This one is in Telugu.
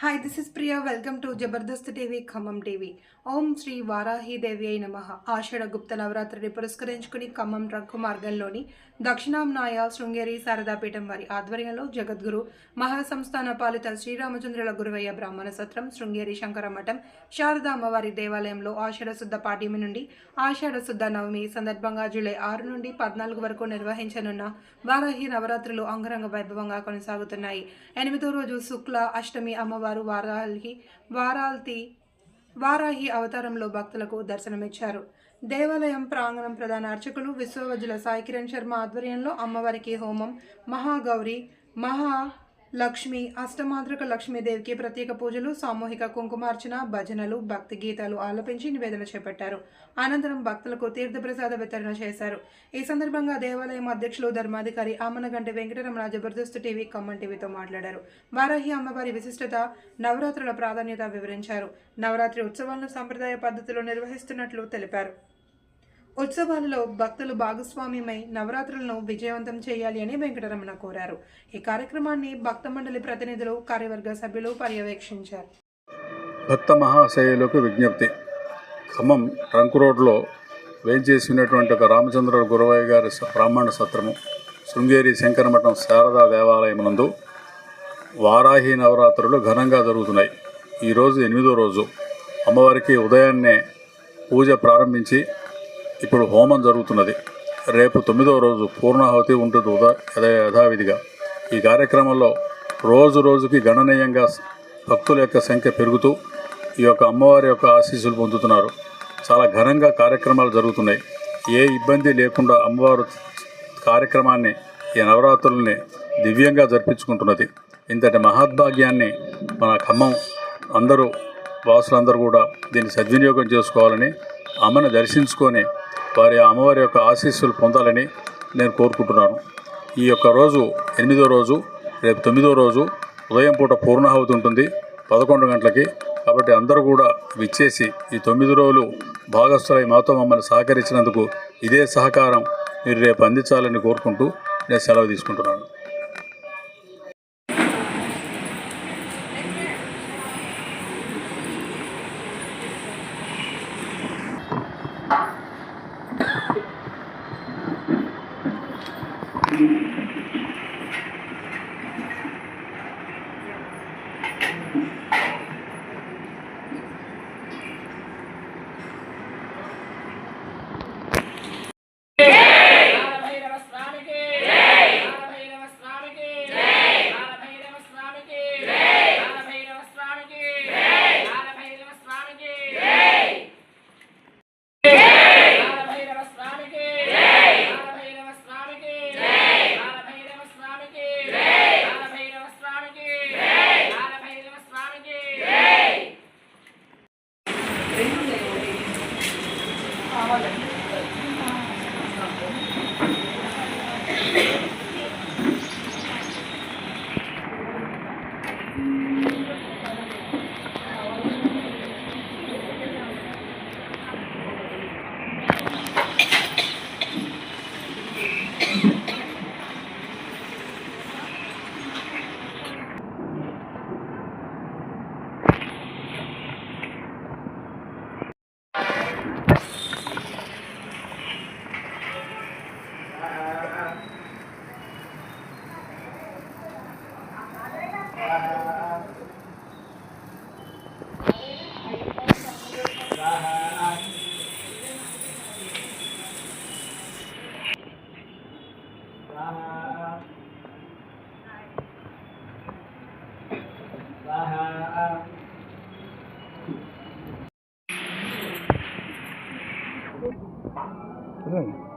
Hi this is Priya welcome to Jabardasth TV Khammam TV Om Sri Varahi Devi అయి నమ ఆషాఢ గుప్త నవరాత్రిని పురస్కరించుకుని ఖమ్మం ట్రంకు మార్గంలోని దక్షిణాంనాయ శృంగేరి శారదాపీఠం వారి ఆధ్వర్యంలో జగద్గురు మహాసంస్థాన పాలిత శ్రీరామచంద్రుల గురువయ్య బ్రాహ్మణ సత్రం శృంగేరి శంకర మఠం శారదా అమ్మవారి దేవాలయంలో ఆషాఢ శుద్ధ పాఠ్యమి నుండి ఆషాఢ శుద్ధ నవమి సందర్భంగా జూలై ఆరు నుండి పద్నాలుగు వరకు నిర్వహించనున్న వారాహి నవరాత్రులు అంగరంగ వైభవంగా కొనసాగుతున్నాయి ఎనిమిదో రోజు శుక్ల అష్టమి అమ్మవారి వారాహి వారాల్తి వారాహి అవతారంలో భక్తులకు దర్శనమిచ్చారు. దేవాలయం ప్రాంగణం ప్రధాన అర్చకులు విశ్వవజుల సాయి కిరణ్ శర్మ ఆధ్వర్యంలో అమ్మవారికి హోమం మహాగౌరి మహా లక్ష్మి అష్టమాతృక లక్ష్మీదేవికి ప్రత్యేక పూజలు సామూహిక కుంకుమార్చన భజనలు భక్తి గీతాలు ఆలపించి నివేదన చేపట్టారు. అనంతరం భక్తులకు తీర్థప్రసాద వితరణ చేశారు. ఈ సందర్భంగా దేవాలయం అధ్యక్షులు ధర్మాధికారి ఆమనగంటి వెంకటరమణ జబర్దస్త్ టీవీ ఖమ్మం టీవీతో మాట్లాడారు. వారాహి అమ్మవారి విశిష్టత నవరాత్రుల ప్రాధాన్యత వివరించారు. నవరాత్రి ఉత్సవాలను సంప్రదాయ పద్ధతిలో నిర్వహిస్తున్నట్లు తెలిపారు. ఉత్సవాలలో భక్తులు భాగస్వామ్యమై నవరాత్రులను విజయవంతం చేయాలి అని వెంకటరమణ కోరారు. ఈ కార్యక్రమాన్ని భక్త మండలి ప్రతినిధులు కార్యవర్గ సభ్యులు పర్యవేక్షించారు. భక్త మహాశయులకు విజ్ఞప్తి. ఖమ్మం ట్రంక్ రోడ్లో వేయించేసినటువంటి ఒక రామచంద్ర గురవయ్య గారి బ్రాహ్మణ సత్రము శృంగేరి శంకరమఠం శారదా దేవాలయం నందు వారాహి నవరాత్రులు ఘనంగా జరుగుతున్నాయి. ఈరోజు ఎనిమిదో రోజు. అమ్మవారికి ఉదయాన్నే పూజ ప్రారంభించి ఇప్పుడు హోమం జరుగుతున్నది. రేపు తొమ్మిదవ రోజు పూర్ణాహుతి ఉంటుంది ఉదా యథావిధిగా. ఈ కార్యక్రమంలో రోజు రోజుకి గణనీయంగా భక్తుల యొక్క సంఖ్య పెరుగుతూ ఈ యొక్క అమ్మవారి యొక్క ఆశీస్సులు పొందుతున్నారు. చాలా ఘనంగా కార్యక్రమాలు జరుగుతున్నాయి. ఏ ఇబ్బంది లేకుండా అమ్మవారు కార్యక్రమాన్ని ఈ నవరాత్రుల్ని దివ్యంగా జరిపించుకుంటున్నది. ఇంతటి మహద్భాగ్యాన్ని మన ఖమ్మం అందరూ వాసులందరూ కూడా దీన్ని సద్వినియోగం చేసుకోవాలని అమ్మని దర్శించుకొని వారి అమ్మవారి యొక్క ఆశీస్సులు పొందాలని నేను కోరుకుంటున్నాను. ఈ యొక్క రోజు ఎనిమిదో రోజు రేపు తొమ్మిదో రోజు ఉదయం పూట పూర్ణాహుతి ఉంటుంది పదకొండు గంటలకి. కాబట్టి అందరూ కూడా విచ్చేసి ఈ తొమ్మిది రోజులు భాగస్థులై మాతో మమ్మల్ని సహకరించినందుకు ఇదే సహకారం మీరు రేపు అందించాలని కోరుకుంటూ నేను సెలవు తీసుకుంటున్నాను. 그래.